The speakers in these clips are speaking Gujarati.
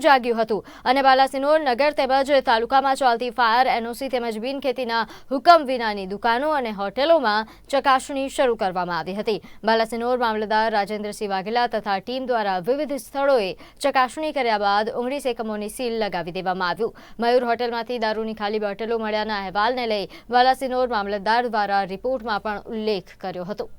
જાગ્યું હતું. અને બાલાસિનોર નગર તેમજ તાલુકામાં ચાલતી ફાયર એનઓસી તેમજ બિનખેતીના હુકમ વિનાની દુકાનો અને હોટેલોમાં ચકાસણી શરૂ કરવામાં આવી હતી. બાલાસિનોર મામલતદાર રાજેન્દ્રસિંહ વાઘેલા તથા ટીમ દ્વારા વિવિધ સ્થળોએ ચકાસણી કર્યા બાદ ઓગણીસ એકમોની સીલ લગાવી દેવામાં આવ્યું. મયુર હોટેલમાંથી દારૂની ખાલી બોટલો મળ્યાના અહેવાલને લઈ બાલાસિનોર મામલતદાર દ્વારા રિપોર્ટમાં પણ ઉલ્લેખ કર્યો હતો.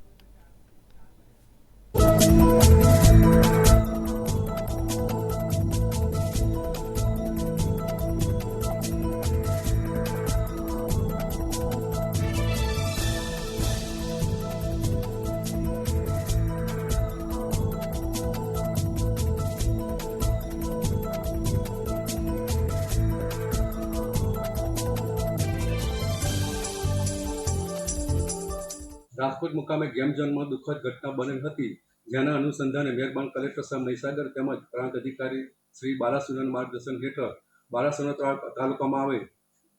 રાજકોટ મુકામે ગેમ ઝોનમાં દુઃખદ ઘટના બનેલ હતી, જેના અનુસંધાને મહેરબાન કલેક્ટર સાહેબ મહીસાગર તેમજ પ્રાંત અધિકારી શ્રી બાલાસુરન માર્ગદર્શન હેઠળ બાલાસુરન તાલુકામાં આવે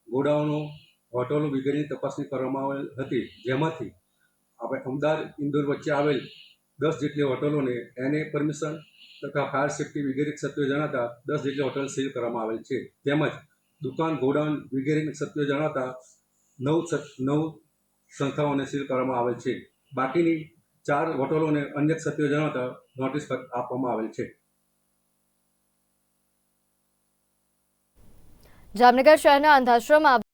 ગોડાઉનો હોટલો વગેરેની તપાસણી કરવામાં આવેલ હતી. જેમાંથી આપણે અમદાવાદ ઇન્દોર વચ્ચે આવેલ દસ જેટલી હોટલોને એને પરમિશન તથા ફાયર સેફ્ટી વગેરે સત્યો જણાતા દસ જેટલી હોટલ સીલ કરવામાં આવેલ છે. તેમજ દુકાન ગોડાઉન વગેરેની સત્યો જણાતા નવ નવ સંસ્થાઓને સીલ કરવામાં આવેલ છે. બાકીની ચાર હોટલોને અન્ય સત્યો જણાવતા નોટિસ આપવામાં આવેલ છે. જામનગર શહેરના અંધાશ્રમ